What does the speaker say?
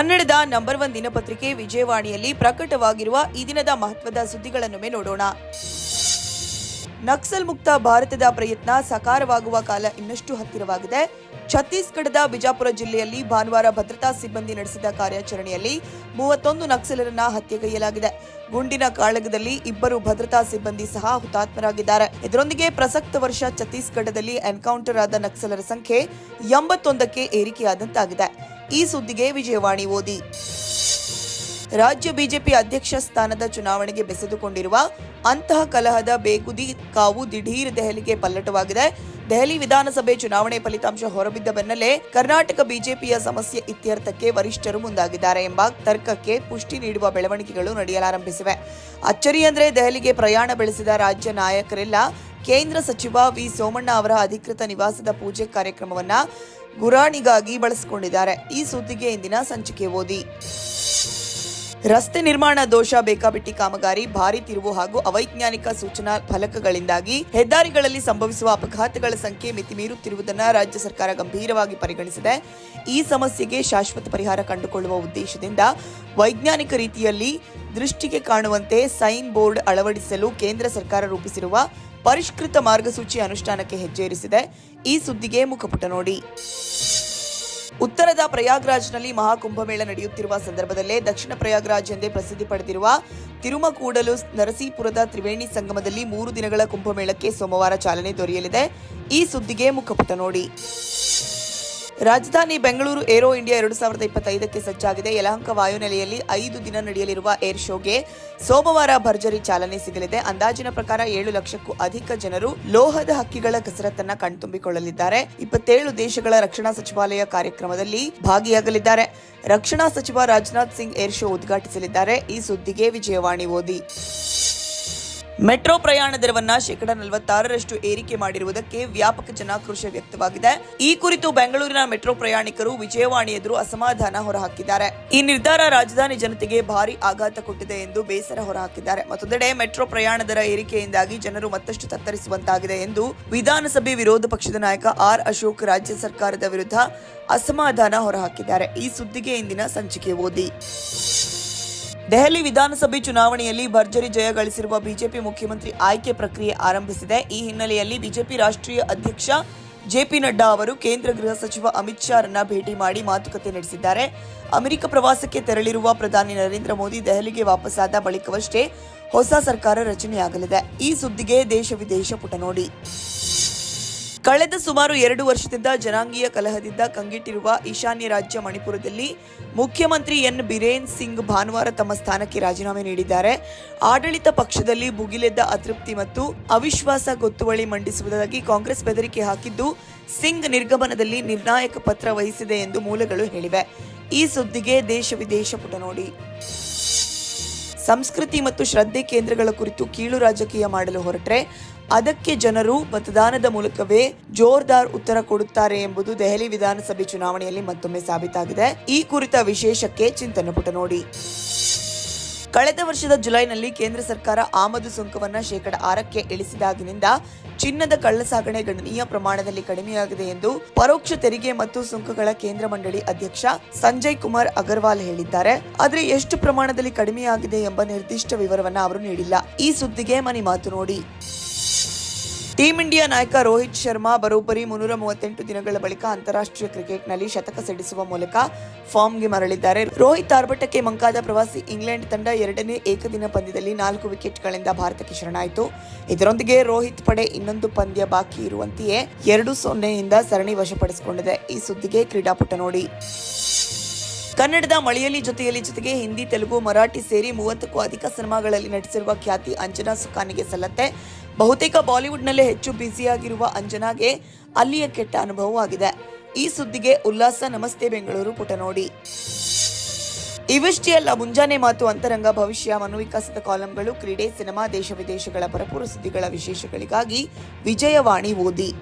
ಕನ್ನಡದ number one ದಿನಪತ್ರಿಕೆ ವಿಜಯವಾಣಿಯಲ್ಲಿ ಪ್ರಕಟವಾಗಿರುವ ಈ ದಿನದ ಮಹತ್ವದ ಸುದ್ದಿಗಳನ್ನೊಮ್ಮೆ ನೋಡೋಣ. ನಕ್ಸಲ್ ಮುಕ್ತ ಭಾರತದ ಪ್ರಯತ್ನ ಸಕಾರವಾಗುವ ಕಾಲ ಇನ್ನಷ್ಟು ಹತ್ತಿರವಾಗಿದೆ. ಛತ್ತೀಸ್ಗಢದ ಬಿಜಾಪುರ ಜಿಲ್ಲೆಯಲ್ಲಿ ಭಾನುವಾರ ಭದ್ರತಾ ಸಿಬ್ಬಂದಿ ನಡೆಸಿದ ಕಾರ್ಯಾಚರಣೆಯಲ್ಲಿ ಮೂವತ್ತೊಂದು ನಕ್ಸಲರನ್ನ ಹತ್ಯೆಗೈಯಲಾಗಿದೆ. ಗುಂಡಿನ ಕಾಳಗದಲ್ಲಿ ಇಬ್ಬರು ಭದ್ರತಾ ಸಿಬ್ಬಂದಿ ಸಹ ಹುತಾತ್ಮರಾಗಿದ್ದಾರೆ. ಇದರೊಂದಿಗೆ ಪ್ರಸಕ್ತ ವರ್ಷ ಛತ್ತೀಸ್ಗಢದಲ್ಲಿ ಎನ್ಕೌಂಟರ್ ಆದ ನಕ್ಸಲರ ಸಂಖ್ಯೆ ಎಂಬತ್ತೊಂದಕ್ಕೆ ಏರಿಕೆಯಾದಂತಾಗಿದೆ. ಈ ಸುದ್ದಿಗೆ ವಿಜಯವಾಣಿ ಓದಿ. ರಾಜ್ಯ ಬಿಜೆಪಿ ಅಧ್ಯಕ್ಷ ಸ್ಥಾನದ ಚುನಾವಣೆಗೆ ಬೆಸೆದುಕೊಂಡಿರುವ ಅಂತಹ ಕಲಹದ ಬೇಗುದಿ ಕಾವು ದಿಢೀರ್ ದೆಹಲಿಗೆ ಪಲ್ಲಟವಾಗಿದೆ. ದೆಹಲಿ ವಿಧಾನಸಭೆ ಚುನಾವಣೆ ಫಲಿತಾಂಶ ಹೊರಬಿದ್ದ ಬೆನ್ನಲ್ಲೇ ಕರ್ನಾಟಕ ಬಿಜೆಪಿಯ ಸಮಸ್ಯೆ ಇತ್ಯರ್ಥಕ್ಕೆ ವರಿಷ್ಠರು ಮುಂದಾಗಿದ್ದಾರೆ ಎಂಬ ತರ್ಕಕ್ಕೆ ಪುಷ್ಟಿ ನೀಡುವ ಬೆಳವಣಿಗೆಗಳು ನಡೆಯಲಾರಂಭಿಸಿವೆ. ಅಚ್ಚರಿ ಅಂದ್ರೆ ದೆಹಲಿಗೆ ಪ್ರಯಾಣ ಬೆಳೆಸಿದ ರಾಜ್ಯ ನಾಯಕರೆಲ್ಲ ಕೇಂದ್ರ ಸಚಿವ ವಿ ಸೋಮಣ್ಣ ಅವರ ಅಧಿಕೃತ ನಿವಾಸದ ಪೂಜೆ ಕಾರ್ಯಕ್ರಮವನ್ನ ಗುರಾಣಿಗಾಗಿ ಬಳಸಿಕೊಂಡಿದ್ದಾರೆ. ಈ ಸುದ್ದಿಗೆ ಇಂದಿನ ಸಂಚಿಕೆ ಓದಿ. ರಸ್ತೆ ನಿರ್ಮಾಣ ದೋಷ, ಬೇಕಾಬಿಟ್ಟಿ ಕಾಮಗಾರಿ, ಭಾರಿ ತಿರುವು ಹಾಗೂ ಅವೈಜ್ಞಾನಿಕ ಸೂಚನಾ ಫಲಕಗಳಿಂದಾಗಿ ಹೆದ್ದಾರಿಗಳಲ್ಲಿ ಸಂಭವಿಸುವ ಅಪಘಾತಗಳ ಸಂಖ್ಯೆ ಮಿತಿ ಮೀರುತ್ತಿರುವುದನ್ನು ರಾಜ್ಯ ಸರ್ಕಾರ ಗಂಭೀರವಾಗಿ ಪರಿಗಣಿಸಿದೆ. ಈ ಸಮಸ್ಯೆಗೆ ಶಾಶ್ವತ ಪರಿಹಾರ ಕಂಡುಕೊಳ್ಳುವ ಉದ್ದೇಶದಿಂದ ವೈಜ್ಞಾನಿಕ ರೀತಿಯಲ್ಲಿ ದೃಷ್ಟಿಗೆ ಕಾಣುವಂತೆ ಸೈನ್ ಬೋರ್ಡ್ ಅಳವಡಿಸಲು ಕೇಂದ್ರ ಸರ್ಕಾರ ರೂಪಿಸಿರುವ ಪರಿಷ್ಕೃತ ಮಾರ್ಗಸೂಚಿ ಅನುಷ್ಠಾನಕ್ಕೆ ಹೆಜ್ಜೆರಿಸಿದೆ. ಈ ಸುದ್ದಿಗೆ ಮುಖಪುಟ ನೋಡಿ. ಉತ್ತರದ ಪ್ರಯಾಗ್ರಾಜ್ನಲ್ಲಿ ಮಹಾಕುಂಭಮೇಳ ನಡೆಯುತ್ತಿರುವ ಸಂದರ್ಭದಲ್ಲೇ ದಕ್ಷಿಣ ಪ್ರಯಾಗ್ರಾಜ್ ಎಂದೇ ಪ್ರಸಿದ್ಧಿ ಪಡೆದಿರುವ ತಿರುಮಕೂಡಲು ನರಸೀಪುರದ ತ್ರಿವೇಣಿ ಸಂಗಮದಲ್ಲಿ ಮೂರು ದಿನಗಳ ಕುಂಭಮೇಳಕ್ಕೆ ಸೋಮವಾರ ಚಾಲನೆ ದೊರೆಯಲಿದೆ. ಈ ಸುದ್ದಿಗೆ ಮುಖಪುಟ ನೋಡಿ. ರಾಜಧಾನಿ ಬೆಂಗಳೂರು ಏರೋ ಇಂಡಿಯಾ ಎರಡು ಸಾವಿರದ ಇಪ್ಪತ್ತೈದಕ್ಕೆ ಸಜ್ಜಾಗಿದೆ. ಯಲಹಂಕ ವಾಯುನೆಲೆಯಲ್ಲಿ ಐದು ದಿನ ನಡೆಯಲಿರುವ ಏರ್ ಶೋಗೆ ಸೋಮವಾರ ಭರ್ಜರಿ ಚಾಲನೆ ಸಿಗಲಿದೆ. ಅಂದಾಜಿನ ಪ್ರಕಾರ ಏಳು ಲಕ್ಷಕ್ಕೂ ಅಧಿಕ ಜನರು ಲೋಹದ ಹಕ್ಕಿಗಳ ಕಸರತ್ತನ್ನ ಕಣ್ತುಂಬಿಕೊಳ್ಳಲಿದ್ದಾರೆ. ಇಪ್ಪತ್ತೇಳು ದೇಶಗಳ ರಕ್ಷಣಾ ಸಚಿವಾಲಯ ಕಾರ್ಯಕ್ರಮದಲ್ಲಿ ಭಾಗಿಯಾಗಲಿದ್ದಾರೆ. ರಕ್ಷಣಾ ಸಚಿವ ರಾಜನಾಥ್ ಸಿಂಗ್ ಏರ್ ಶೋ ಉದ್ಘಾಟಿಸಲಿದ್ದಾರೆ. ಈ ಸುದ್ದಿಗೆ ವಿಜಯವಾಣಿ ಓದಿ. ಮೆಟ್ರೋ ಪ್ರಯಾಣ ದರವನ್ನ ಶೇಕಡ ನಲವತ್ತಾರರಷ್ಟು ಏರಿಕೆ ಮಾಡಿರುವುದಕ್ಕೆ ವ್ಯಾಪಕ ಜನಾಕ್ರೋಶ ವ್ಯಕ್ತವಾಗಿದೆ. ಈ ಕುರಿತು ಬೆಂಗಳೂರಿನ ಮೆಟ್ರೋ ಪ್ರಯಾಣಿಕರು ವಿಜಯವಾಣಿ ಎದುರು ಅಸಮಾಧಾನ ಹೊರಹಾಕಿದ್ದಾರೆ. ಈ ನಿರ್ಧಾರ ರಾಜಧಾನಿ ಜನತೆಗೆ ಭಾರಿ ಆಘಾತ ಕೊಟ್ಟಿದೆ ಎಂದು ಬೇಸರ ಹೊರಹಾಕಿದ್ದಾರೆ. ಮತ್ತೊಂದೆಡೆ ಮೆಟ್ರೋ ಪ್ರಯಾಣ ದರ ಏರಿಕೆಯಿಂದಾಗಿ ಜನರು ಮತ್ತಷ್ಟು ತತ್ತರಿಸುವಂತಾಗಿದೆ ಎಂದು ವಿಧಾನಸಭೆ ವಿರೋಧ ಪಕ್ಷದ ನಾಯಕ ಆರ್ ಅಶೋಕ್ ರಾಜ್ಯ ಸರ್ಕಾರದ ವಿರುದ್ಧ ಅಸಮಾಧಾನ ಹೊರಹಾಕಿದ್ದಾರೆ. ಈ ಸುದ್ದಿಗೆ ಇಂದಿನ ಸಂಚಿಕೆ ಓದಿ. ದೆಹಲಿ ವಿಧಾನಸಭೆ ಚುನಾವಣೆಯಲ್ಲಿ ಭರ್ಜರಿ ಜಯ ಗಳಿಸಿರುವ ಬಿಜೆಪಿ ಮುಖ್ಯಮಂತ್ರಿ ಆಯ್ಕೆ ಪ್ರಕ್ರಿಯೆ ಆರಂಭಿಸಿದೆ. ಈ ಹಿನ್ನೆಲೆಯಲ್ಲಿ ಬಿಜೆಪಿ ರಾಷ್ಟ್ರೀಯ ಅಧ್ಯಕ್ಷ ಜೆಪಿ ನಡ್ಡಾ ಅವರು ಕೇಂದ್ರ ಗೃಹ ಸಚಿವ ಅಮಿತ್ ಶಾ ಶಾರನ್ನ ಭೇಟಿ ಮಾಡಿ ಮಾತುಕತೆ ನಡೆಸಿದ್ದಾರೆ. ಅಮೆರಿಕ ಪ್ರವಾಸಕ್ಕೆ ತೆರಳಿರುವ ಪ್ರಧಾನಿ ನರೇಂದ್ರ ಮೋದಿ ದೆಹಲಿಗೆ ವಾಪಸ್ಸಾದ ಬಳಿಕವಷ್ಟೇ ಹೊಸ ಸರ್ಕಾರ ರಚನೆಯಾಗಲಿದೆ. ಈ ಸುದ್ದಿಗೆ ದೇಶ ವಿದೇಶ ಪುಟ ನೋಡಿ ಕಳೆದ ಸುಮಾರು ಎರಡು ವರ್ಷದಿಂದ ಜನಾಂಗೀಯ ಕಲಹದಿಂದ ಕಂಗೆಟ್ಟಿರುವ ಈಶಾನ್ಯ ರಾಜ್ಯ ಮಣಿಪುರದಲ್ಲಿ ಮುಖ್ಯಮಂತ್ರಿ ಎನ್ ಬಿರೇನ್ ಸಿಂಗ್ ಭಾನುವಾರ ತಮ್ಮ ಸ್ಥಾನಕ್ಕೆ ರಾಜೀನಾಮೆ ನೀಡಿದ್ದಾರೆ. ಆಡಳಿತ ಪಕ್ಷದಲ್ಲಿ ಭುಗಿಲೆದ್ದ ಅತೃಪ್ತಿ ಮತ್ತು ಅವಿಶ್ವಾಸ ಗೊತ್ತುವಳಿ ಮಂಡಿಸುವುದಾಗಿ ಕಾಂಗ್ರೆಸ್ ಬೆದರಿಕೆ ಹಾಕಿದ್ದು ಸಿಂಗ್ ನಿರ್ಗಮನದಲ್ಲಿ ನಿರ್ಣಾಯಕ ಪತ್ರ ವಹಿಸಿದೆ ಎಂದು ಮೂಲಗಳು ಹೇಳಿವೆ. ಈ ಸುದ್ದಿಗೆ ದೇಶ ವಿದೇಶ ಪುಟ ನೋಡಿ. ಸಂಸ್ಕೃತಿ ಮತ್ತು ಶ್ರದ್ಧೆ ಕೇಂದ್ರಗಳ ಕುರಿತು ಕೀಳು ರಾಜಕೀಯ ಮಾಡಲು ಹೊರಟ್ರೆ ಅದಕ್ಕೆ ಜನರು ಮತದಾನದ ಮೂಲಕವೇ ಜೋರ್ದಾರ್ ಉತ್ತರ ಕೊಡುತ್ತಾರೆ ಎಂಬುದು ದೆಹಲಿ ವಿಧಾನಸಭೆ ಚುನಾವಣೆಯಲ್ಲಿ ಮತ್ತೊಮ್ಮೆ ಸಾಬೀತಾಗಿದೆ. ಈ ಕುರಿತ ವಿಶೇಷಕ್ಕೆ ಚಿಂತನೆ ಪುಟ ನೋಡಿ. ಕಳೆದ ವರ್ಷದ ಜುಲೈನಲ್ಲಿ ಕೇಂದ್ರ ಸರ್ಕಾರ ಆಮದು ಸುಂಕವನ್ನ ಶೇಕಡ ಆರಕ್ಕೆ ಇಳಿಸಿದಾಗಿನಿಂದ ಚಿನ್ನದ ಕಳ್ಳಸಾಗಣೆ ಗಣನೀಯ ಪ್ರಮಾಣದಲ್ಲಿ ಕಡಿಮೆಯಾಗಿದೆ ಎಂದು ಪರೋಕ್ಷ ತೆರಿಗೆ ಮತ್ತು ಸುಂಕಗಳ ಕೇಂದ್ರ ಮಂಡಳಿ ಅಧ್ಯಕ್ಷ ಸಂಜಯ್ ಕುಮಾರ್ ಅಗರ್ವಾಲ್ ಹೇಳಿದ್ದಾರೆ. ಆದರೆ ಎಷ್ಟು ಪ್ರಮಾಣದಲ್ಲಿ ಕಡಿಮೆಯಾಗಿದೆ ಎಂಬ ನಿರ್ದಿಷ್ಟ ವಿವರವನ್ನ ಅವರು ನೀಡಿಲ್ಲ. ಈ ಸುದ್ದಿಗೆ ಮನಿ ಮಾತು ನೋಡಿ. ಟೀಂ ಇಂಡಿಯಾ ನಾಯಕ ರೋಹಿತ್ ಶರ್ಮಾ ಬರೋಬ್ಬರಿ ಮುನ್ನೂರ ಮೂವತ್ತೆಂಟು ದಿನಗಳ ಬಳಿಕ ಅಂತಾರಾಷ್ಟ್ರೀಯ ಕ್ರಿಕೆಟ್ನಲ್ಲಿ ಶತಕ ಸಿಡಿಸುವ ಮೂಲಕ ಫಾರ್ಮ್ಗೆ ಮರಳಿದ್ದಾರೆ. ರೋಹಿತ್ ಆರ್ಭಟಕ್ಕೆ ಮಂಕಾದ ಪ್ರವಾಸಿ ಇಂಗ್ಲೆಂಡ್ ತಂಡ ಎರಡನೇ ಏಕದಿನ ಪಂದ್ಯದಲ್ಲಿ ನಾಲ್ಕು ವಿಕೆಟ್ಗಳಿಂದ ಭಾರತಕ್ಕೆ ಶರಣಾಯಿತು. ಇದರೊಂದಿಗೆ ರೋಹಿತ್ ಪಡೆ ಇನ್ನೊಂದು ಪಂದ್ಯ ಬಾಕಿ ಇರುವಂತೆಯೇ ಎರಡು ಸೊನ್ನೆಯಿಂದ ಸರಣಿ ವಶಪಡಿಸಿಕೊಂಡಿದೆ. ಈ ಸುದ್ದಿಗೆ ಕ್ರೀಡಾಪುಟ ನೋಡಿ. ಕನ್ನಡದ ಮಳೆಯಲ್ಲಿ ಜೊತೆಯಲ್ಲಿ ಜೊತೆಗೆ ಹಿಂದಿ, ತೆಲುಗು, ಮರಾಠಿ ಸೇರಿ ಮೂವತ್ತಕ್ಕೂ ಅಧಿಕ ಸಿನಿಮಾಗಳಲ್ಲಿ ನಟಿಸಿರುವ ಖ್ಯಾತಿ ಅಂಜನಾ ಸುಖಾನಿಗೆ ಸಲ್ಲತ್ತೆ. ಬಹುತೇಕ ಬಾಲಿವುಡ್ನಲ್ಲೇ ಹೆಚ್ಚು ಬ್ಯುಸಿಯಾಗಿರುವ ಅಂಜನಾಗೆ ಅಲ್ಲಿಯ ಕೆಟ್ಟ ಅನುಭವವಾಗಿದೆ. ಈ ಸುದ್ದಿಗೆ ಉಲ್ಲಾಸ, ನಮಸ್ತೆ, ಬೆಂಗಳೂರು ಪುಟ ನೋಡಿ ಇವಿಷ್ಟೇ ಅಲ್ಲ, ಮುಂಜಾನೆ ಮಾತು ಅಂತರಂಗ ಭವಿಷ್ಯ ಮನೋವಿಕಾಸದ ಕಾಲಂಗಳು, ಕ್ರೀಡೆ, ಸಿನಿಮಾ, ದೇಶ ವಿದೇಶಗಳ ಭರಪೂರ ಸುದ್ದಿಗಳ ವಿಶೇಷಗಳಿಗಾಗಿ ವಿಜಯವಾಣಿ ಓದಿ.